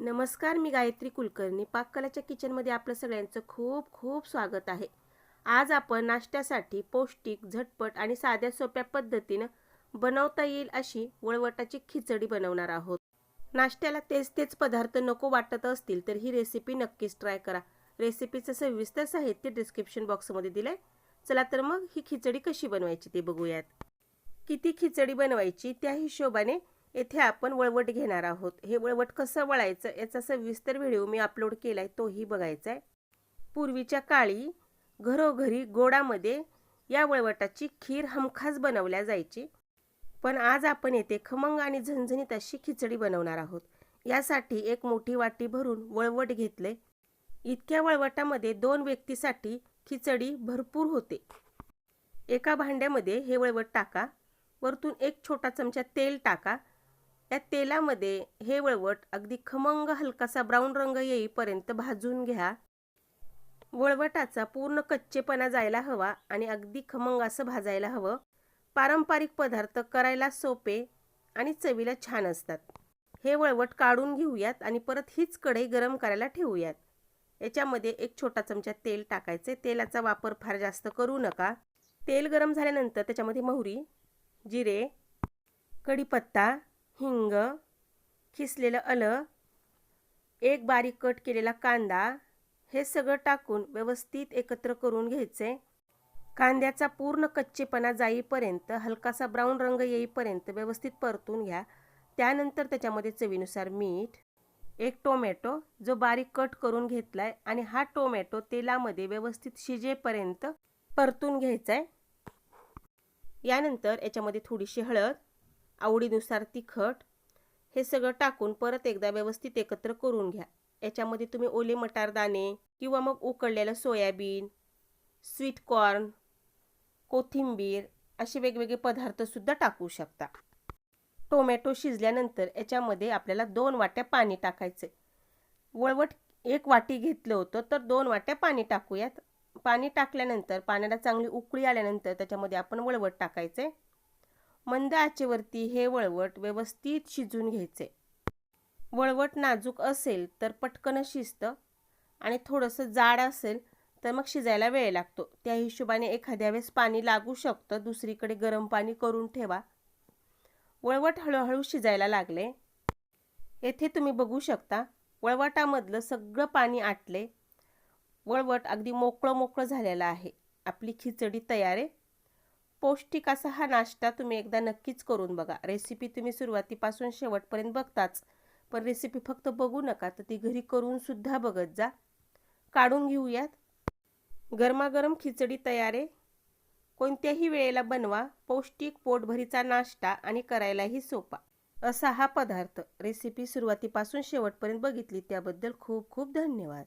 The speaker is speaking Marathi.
नमस्कार मी गायत्री कुलकर्णी. पाककलाच्या किचनमध्ये आपलं सगळ्यांचं खूप खूप स्वागत आहे. आज आपण नाश्त्यासाठी पौष्टिक झटपट आणि साध्या सोप्या पद्धतीनं बनवता येईल अशी वळवटाची खिचडी बनवणार आहोत. नाश्त्याला तेच तेच पदार्थ नको वाटत असतील तर ही रेसिपी नक्कीच ट्राय करा. रेसिपीचं सविस्तर साहित्य डिस्क्रिप्शन बॉक्समध्ये दिलंय. चला तर मग ही खिचडी कशी बनवायची ते बघूयात. किती खिचडी बनवायची त्या हिशोबाने येथे आपण वळवट घेणार आहोत. हे वळवट कसं वळायचं याचा सविस्तर व्हिडिओ मी अपलोड केला आहे तोही बघायचा आहे पूर्वीच्या काळी घरोघरी गोडामध्ये या वळवटाची खीर हमखास बनवल्या जायची. पण आज आपण येथे खमंग आणि झणझणीत अशी खिचडी बनवणार आहोत. यासाठी एक मोठी वाटी भरून वळवट घेतले. इतक्या वळवटामध्ये दोन व्यक्तीसाठी खिचडी भरपूर होते. एका भांड्यामध्ये हे वळवट टाका. वरतून एक छोटा चमचा तेल टाका. या तेलामध्ये हे वळवट अगदी खमंग हलकासा ब्राऊन रंग येईपर्यंत भाजून घ्या. वळवटाचा पूर्ण कच्चेपणा जायला हवा आणि अगदी खमंग असं भाजायला हवं. पारंपरिक पदार्थ करायला सोपे आणि चवीला छान असतात. हे वळवट काढून घेऊयात आणि परत हीच कढई गरम करायला ठेवूयात. याच्यामध्ये एक छोटा चमचा तेल टाकायचे. तेलाचा वापर फार जास्त करू नका. तेल गरम झाल्यानंतर त्याच्यामध्ये मोहरी जिरे कढीपत्ता हिंग खिसलेलं आलं एक बारीक कट केलेला कांदा हे सगळं टाकून व्यवस्थित एकत्र करून घ्यायचे. कांद्याचा पूर्ण कच्चेपणा जाईपर्यंत हलकासा ब्राऊन रंग येईपर्यंत व्यवस्थित परतून घ्या. त्यानंतर त्याच्यामध्ये चवीनुसार मीठ एक टोमॅटो जो बारीक कट करून घेतलाय आणि हा टोमॅटो तेलामध्ये व्यवस्थित शिजेपर्यंत परतून घ्यायचा आहे यानंतर याच्यामध्ये थोडीशी हळद आवडीनुसार तिखट हे सगळं टाकून परत एकदा व्यवस्थित एकत्र करून घ्या. याच्यामध्ये तुम्ही ओले मटारदाणे किंवा मग उकळलेलं सोयाबीन स्वीट कॉर्न कोथिंबीर असे वेगवेगळे पदार्थसुद्धा टाकू शकता. टोमॅटो शिजल्यानंतर याच्यामध्ये आपल्याला दोन वाट्या पाणी टाकायचं वळवट एक वाटी घेतलं होतं तर दोन वाट्या पाणी टाकूयात. पाणी टाकल्यानंतर पाण्याला चांगली उकळी आल्यानंतर त्याच्यामध्ये आपण वळवट टाकायचे मंद आचेवरती हे वळवट व्यवस्थित शिजून घ्यायचे. वळवट नाजूक असेल तर पटकन शिजतं आणि थोडंसं जाड असेल तर मग शिजायला वेळ लागतो. त्या हिशोबाने एखाद्या वेळेस पाणी लागू शकतं. दुसरीकडे गरम पाणी करून ठेवा. वळवट हळूहळू शिजायला लागले. येथे तुम्ही बघू शकता वळवटामधलं सगळं पाणी आटले. वळवट अगदी मोकळं मोकळं झालेलं आहे. आपली खिचडी तयार आहे. पौष्टिक असा हा नाश्ता तुम्ही एकदा नक्कीच करून बघा. रेसिपी तुम्ही सुरुवातीपासून शेवटपर्यंत बघताच. पण रेसिपी फक्त बघू नका तर ती घरी करून सुद्धा बघत जा. काढून घेऊयात. गरमागरम खिचडी तयार. आहे कोणत्याही वेळेला बनवा. पौष्टिक पोटभरीचा नाश्ता आणि करायलाही सोपा. असा हा पदार्थ. रेसिपी सुरुवातीपासून शेवटपर्यंत बघितली त्याबद्दल खूप खूप धन्यवाद.